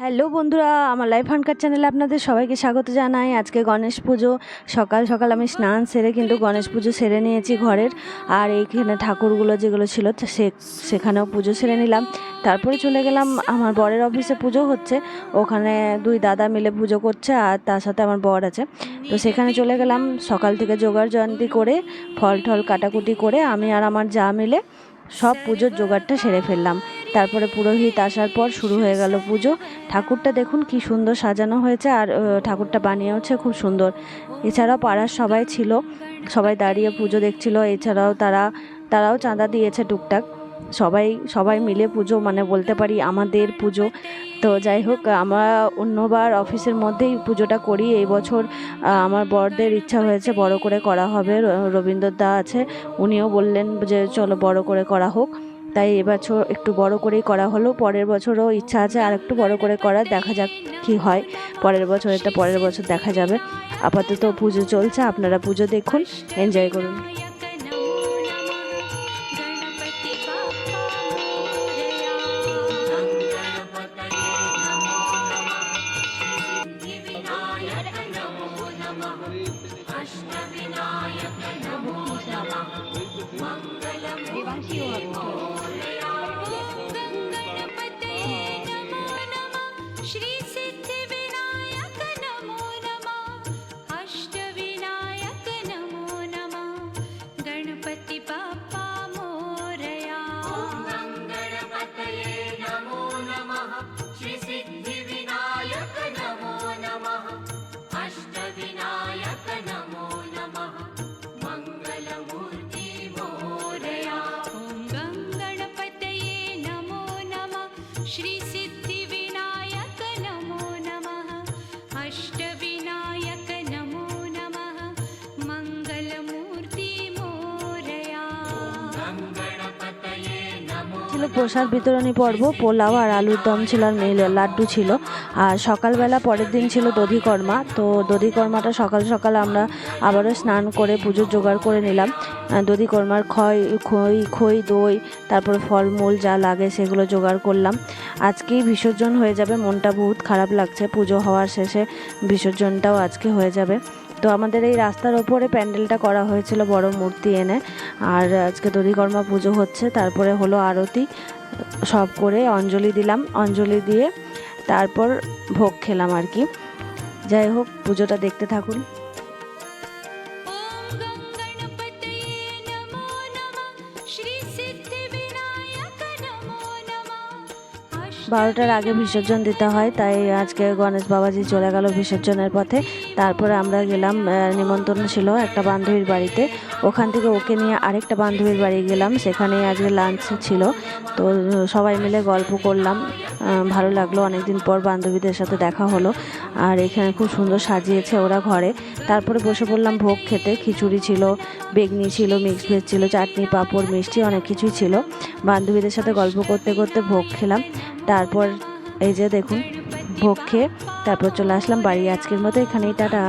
Hello বন্ধুরা, আমার life হানকার চ্যানেলে আপনাদের সবাইকে স্বাগত জানাই। আজকে গণেশ পুজো। সকাল সকাল আমি স্নান সেরে কিন্তু গণেশ পুজো সেরে নিয়েছি ঘরের। আর এইখানে ঠাকুরগুলো যেগুলো ছিল সে সেখানেও পুজো সেরে নিলাম। তারপরে চলে গেলাম, আমার বরের অফিসে পুজো হচ্ছে। ওখানে দুই দাদা মিলে পুজো করছে, আর তার সাথে আমার বর আছে। তো সেখানে চলে গেলাম, সকাল থেকে জোগাড় জয়ন্তী করে ফল টল কাটাকুটি করে, আমি আর আমার যা মিলে সব পুজোর জোগাড়টা সেরে ফেললাম। তারপরে পুরোহিত আসার পর শুরু হয়ে গেল পুজো। ঠাকুরটা দেখুন কি সুন্দর সাজানো হয়েছে আর ঠাকুরটা বানিয়েওছে খুব সুন্দর। এছাড়াও পাড়ার সবাই ছিল, সবাই দাঁড়িয়ে পুজো দেখছিল, এছাড়াও তারা, তারাও চাঁদা দিয়েছে টুকটাক। সবাই সবাই মিলে পুজো মানে বলতে পারি আমাদের পুজো। তো যাই হোক, আমরা অন্যবার অফিসের মধ্যেই পুজোটা করি। এই বছর আমার বরদের ইচ্ছা হয়েছে বড় করে করা হবে। র- রবীন্দ্র দা আছে, উনিও বললেন যে চলো বড় করে করা হোক। তাই এবছর একটু বড় করেই করা হলো পরের বছরও ইচ্ছা আছে আর একটু বড় করে করার দেখা যাক কি হয় পরের বছর এটা পরের বছর দেখা যাবে আপাতত পুজো চলছে আপনারা পুজো দেখুন এনজয় করুন गणपति बाप्पा मोरया गणपतये ছিল প্রসাদ বিতরণী পর্ব, পোলাও আর আলুর দম ছিল আর লাড্ডু ছিল। আর সকালবেলা পরের দিন ছিল দধিকর্মা, তো দধিকর্মাটা সকাল সকাল আমরা আবারও স্নান করে পুজোর জোগাড় করে নিলাম। দধিকর্মার খই খই খই দই, তারপরে ফলমূল যা লাগে সেগুলো জোগাড় করলাম। আজকেই বিসর্জন হয়ে যাবে, মনটা বহুত খারাপ লাগছে। পুজো হওয়ার শেষে বিসর্জনটাও আজকে হয়ে যাবে। তো আমাদের এই রাস্তার ওপরে প্যান্ডেলটা করা হয়েছিল বড় মূর্তি এনে আর আজকে দধিকর্মা পুজো হচ্ছে তারপরে হলো আরতি সব করে অঞ্জলি দিলাম অঞ্জলি দিয়ে তারপর ভোগ খেলাম আর কি যাই হোক পুজোটা দেখতে থাকুন ॐ गं गणपतये বারোটার আগে বিসর্জন দিতে হয়, তাই আজকে গণেশ বাবাজি চলে গেল বিসর্জনের পথে। তারপরে আমরা গেলাম নিমন্ত্রণ ছিল একটা বান্ধবীর বাড়িতে। ওখান থেকে ওকে নিয়ে আরেকটা বান্ধবীর বাড়ি গেলাম সেখানে আজকে লাঞ্চ ছিল। তো সবাই মিলে গল্প করলাম ভালো লাগল, অনেকদিন পর বান্ধবীদের সাথে দেখা হলো। আর এখানে খুব সুন্দর সাজিয়েছে ওরা ঘরে। তারপরে বসে পড়লাম ভোগ খেতে, খিচুড়ি ছিল, বেগনি ছিল মিক্স ভেজ ছিল, চাটনি, পাঁপড়, মিষ্টি, অনেক কিছুই ছিল। বান্ধবীদের সাথে গল্প করতে করতে ভোগ খেলাম। তারপর এই যে দেখুন ভোগ খেয়ে তারপর চলে আসলাম বাড়ি। আজকের মতো এখানেই টাটা।